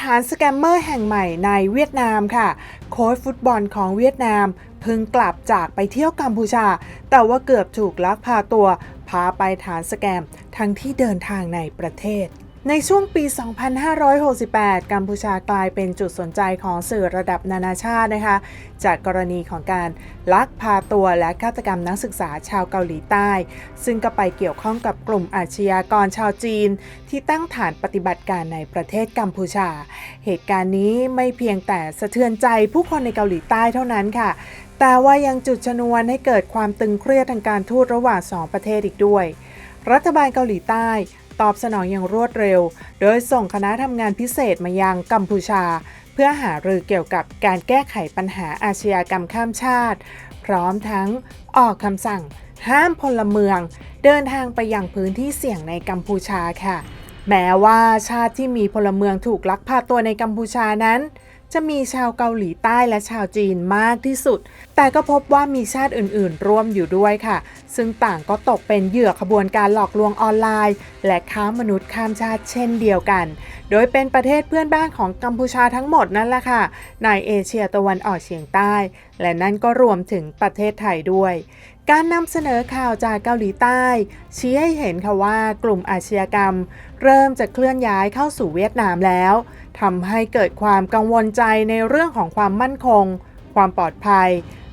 ฐานสแกมเมอร์แห่งใหม่ในเวียดนามค่ะ โค้ชฟุตบอลของเวียดนามเพิ่งกลับจากไปเที่ยวกัมพูชา แต่ว่าเกือบถูกลักพาตัว พาไปฐานสแกมทั้งที่เดินทางในประเทศ ในช่วงปี 2568 กัมพูชากลายเป็นจุดสนใจของสื่อระดับนานาชาตินะคะ จากกรณีของการลักพาตัวและฆาตกรรมนักศึกษาชาวเกาหลีใต้ ซึ่งก็ไปเกี่ยวข้องกับกลุ่มอาชญากรชาวจีน ที่ตั้งฐานปฏิบัติการในประเทศกัมพูชา เหตุการณ์นี้ไม่เพียงแต่สะเทือนใจผู้คนในเกาหลีใต้เท่านั้นค่ะ แต่ว่ายังจุดชนวนให้เกิดความตึงเครียดทางการทูตระหว่างสองประเทศอีกด้วย รัฐบาลเกาหลีใต้ ตอบสนองอย่างรวดเร็ว โดยส่งคณะทำงานพิเศษมายังกัมพูชา เพื่อหารือเกี่ยวกับการแก้ไขปัญหาอาชญากรรมข้ามชาติ พร้อมทั้งออกคำสั่ง ห้ามพลเมือง เดินทางไปยังพื้นที่เสี่ยงในกัมพูชาค่ะ แม้ว่าชาติที่มีพลเมืองถูกลักพาตัวในกัมพูชานั้น จะมีชาวเกาหลีใต้และชาวจีนมากที่สุด แต่ก็พบว่ามีชาติอื่นๆ ร่วมอยู่ด้วยค่ะ ซึ่งต่างก็ตกเป็นเหยื่อขบวนการหลอกลวงออนไลน์ และค้ามนุษย์ข้ามชาติเช่นเดียวกัน โดยเป็นประเทศเพื่อนบ้านของกัมพูชาทั้งหมดนั่นแหละค่ะ ในเอเชียตะวันออกเฉียงใต้ และนั่นก็รวมถึงประเทศไทยด้วยการนำเสนอข่าวจากเกาหลีใต้ ชี้ให้เห็นค่ะว่ากลุ่มอาชญากรรม เริ่มจะเคลื่อนย้ายเข้าสู่เวียดนามแล้วทำให้เกิดความกังวลใจในเรื่องของความมั่นคง ความปลอดภัย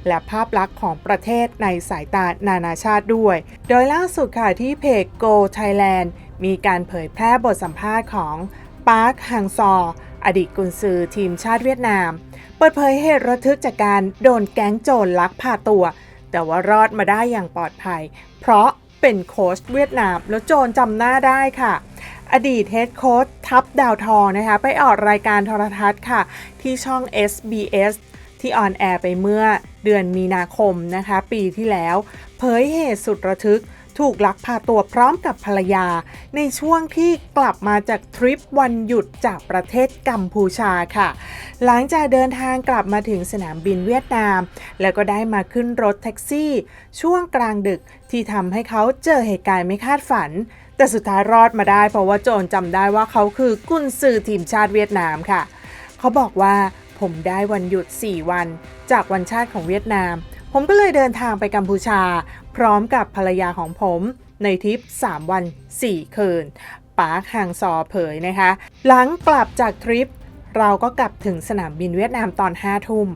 และภาพลักษณ์ของประเทศในสายตานานาชาติด้วย โดยล่าสุดค่ะที่เพจ Go Thailand มีการเผยแพร่บทสัมภาษณ์ของปาร์คฮังซออดีตกุนซือทีมชาติเวียดนาม เปิดเผยเหตุระทึกจากการโดนแก๊งโจรลักพาตัว แต่ว่ารอดมาได้อย่างปลอดภัย เพราะเป็นโค้ชเวียดนาม แล้วโจรจำหน้าได้ค่ะ อดีตเฮดโค้ชทับดาวทองนะคะ ไปออกรายการโทรทัศน์ค่ะ ที่ช่อง SBS ที่ออนแอร์ไปเมื่อเดือนมีนาคมนะคะ ปีที่แล้ว เผยเหตุสุดระทึก ถูกลักพาตัวพร้อมกับภรรยา ในช่วงที่กลับมาจากทริปวันหยุดจากประเทศกัมพูชาค่ะ หลังจากเดินทางกลับมาถึงสนามบินเวียดนาม แล้วก็ได้มาขึ้นรถแท็กซี่ ช่วงกลางดึกที่ทำให้เขาเจอเหตุการณ์ไม่คาดฝัน แต่สุดท้ายรอดมาได้ เพราะว่าโจรจำได้ว่าเขาคือกุนซือทีมชาติเวียดนามค่ะ เขาบอกว่าผมได้วันหยุด 4 วัน จากวันชาติของเวียดนาม ผมก็เลยเดินทางไปกัมพูชา พร้อมกับภรรยาของผมในทริป 3 วัน 4 คืนปาร์คฮังซอเผยนะคะ หลังกลับจากทริปเราก็กลับถึงสนามบินเวียดนามตอน 5 ทุ่ม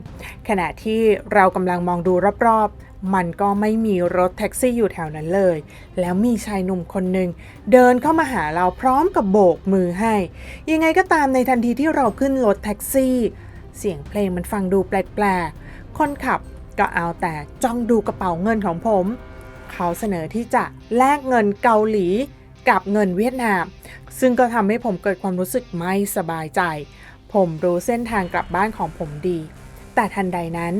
ขณะที่เรากำลังมองดูรอบๆ มันก็ไม่มีรถแท็กซี่อยู่แถวนั้นเลย แล้วมีชายหนุ่มคนหนึ่งเดินเข้ามาหาเราพร้อมกับโบกมือให้ ยังไงก็ตามในทันทีที่เราขึ้นรถแท็กซี่ เสียงเพลงมันฟังดูแปลกๆ คนขับ ก็เอาแต่จ้องดูกระเป๋าเงินของผม เขาเสนอที่จะแลกเงินเกาหลีกับเงินเวียดนาม ซึ่งก็ทำให้ผมเกิดความรู้สึกไม่สบายใจ ผมรู้เส้นทางกลับบ้านของผมดี แต่ทันใดนั้น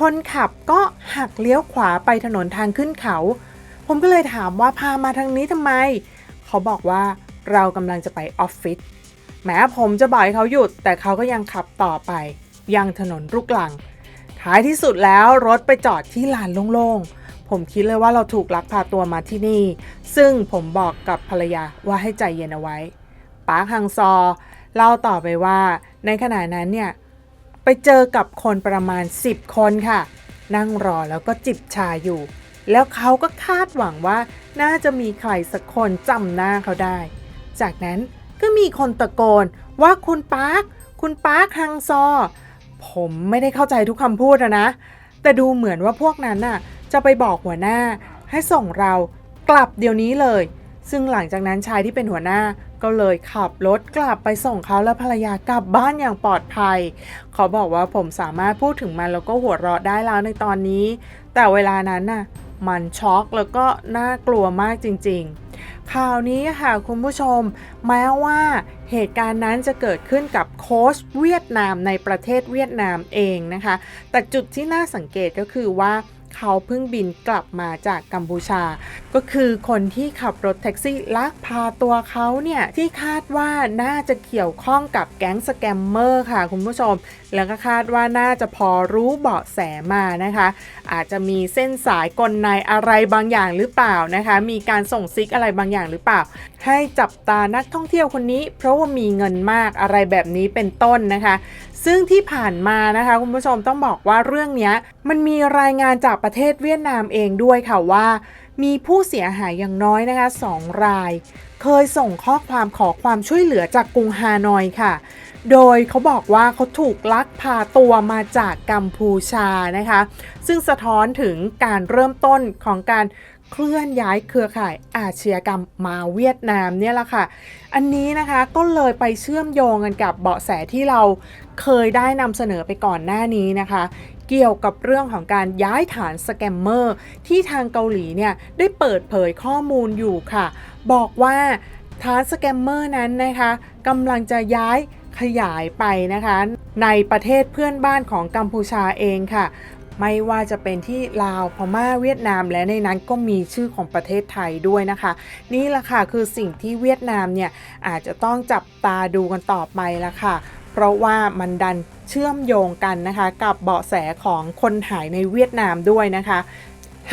คนขับก็หักเลี้ยวขวาไปถนนทางขึ้นเขา ผมก็เลยถามว่าพามาทางนี้ทำไม เขาบอกว่าเรากำลังจะไปออฟฟิศแม้ผมจะบอกให้เขาหยุด แต่เขาก็ยังขับต่อไป ยังถนนลูกหลัง ท้ายที่สุดแล้วรถไปจอดที่ลานโล่งๆ ผมคิดเลยว่าเราถูกลักพาตัวมาที่นี่ ซึ่งผมบอกกับภรรยาว่าให้ใจเย็นเอาไว้ปาร์คฮังซอเล่าต่อไปว่า ในขณะนั้นเนี่ย ไปเจอกับคนประมาณ 10 คนค่ะ นั่งรอแล้วก็จิบชาอยู่ แล้วเขาก็คาดหวังว่าน่าจะมีใครสักคนจำหน้าเขาได้ จากนั้นก็มีคนตะโกนว่าคุณปาร์คคุณปาร์คฮังซอ ผมไม่ได้เข้าใจทุกคำพูดอะนะ แต่ดูเหมือนว่าพวกนั้นน่ะ จะไปบอกหัวหน้า ให้ส่งเรากลับเดี๋ยวนี้เลย ซึ่งหลังจากนั้นชายที่เป็นหัวหน้าก็เลยขับรถกลับไปส่งเขาและภรรยากลับบ้านอย่างปลอดภัยเขาบอกว่าผมสามารถพูดถึงมันแล้วก็หัวเราะได้แล้วในตอนนี้ แต่เวลานั้นน่ะ มันช็อกแล้วก็น่ากลัวมากจริง ๆ ข่าวนี้ค่ะคุณผู้ชม แม้ว่าเหตุการณ์นั้นจะเกิดขึ้นกับโค้ชเวียดนามในประเทศเวียดนามเองนะคะ แต่จุดที่น่าสังเกตก็คือว่าเขาเพิ่งบินกลับมาจากกัมพูชา ก็คือคนที่ขับรถแท็กซี่ลักพาตัวเขาเนี่ย ที่คาดว่าน่าจะเกี่ยวข้องกับแก๊งสแกมเมอร์ค่ะคุณผู้ชมแล้วก็คาดว่าน่าจะพอรู้เบาะแสมานะคะ อาจจะมีเส้นสายกลในอะไรบางอย่างหรือเปล่านะคะ มีการส่งซิกอะไรบางอย่างหรือเปล่า ให้จับตานักท่องเที่ยวคนนี้ เพราะว่ามีเงินมากอะไรแบบนี้เป็นต้นนะคะ ซึ่งที่ผ่านมานะคะคุณผู้ชมต้องบอกว่าเรื่องนี้มันมีรายงานจากประเทศเวียดนามเองด้วยค่ะว่ามีผู้เสียหายอย่างน้อยนะคะสองราย เคยส่งข้อความขอความช่วยเหลือจากกรุงฮานอยค่ะ โดยเขาบอกว่าเขาถูกลักพาตัวมาจากกัมพูชานะคะ ซึ่งสะท้อนถึงการเริ่มต้นของการเคลื่อนย้ายเครือข่ายอาชญากรรมมาเวียดนามเนี่ยแหละค่ะ อันนี้นะคะก็เลยไปเชื่อมโยงกันกับเบาะแสที่เราเคยได้นำเสนอไปก่อนหน้านี้นะคะ เกี่ยวกับเรื่องของการย้ายฐานสแกมเมอร์ที่ทางเกาหลีเนี่ยได้เปิดเผยข้อมูลอยู่ค่ะ บอกว่าฐานสแกมเมอร์นั้นนะคะกำลังจะย้าย ขยายไปนะคะ ในประเทศเพื่อนบ้านของกัมพูชาเองค่ะ ไม่ว่าจะเป็นที่ลาวพม่าเวียดนามและในนั้นก็มีชื่อของประเทศไทยด้วยนะคะ นี่แหละค่ะคือสิ่งที่เวียดนามเนี่ยอาจจะต้องจับตาดูกันต่อไปละค่ะเพราะว่ามันดันเชื่อมโยงกันนะคะ กับเบาะแสของคนหายในเวียดนามด้วยนะคะ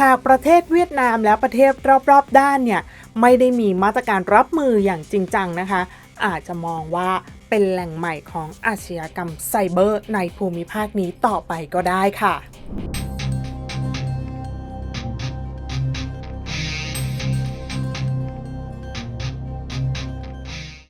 หากประเทศเวียดนามและประเทศรอบๆ ด้านเนี่ย ไม่ได้มีมาตรการรับมืออย่างจริงจังนะคะ อาจจะมองว่า เป็นแหล่งใหม่ของอาชญากรรมไซเบอร์ในภูมิภาคนี้ต่อไปก็ได้ค่ะ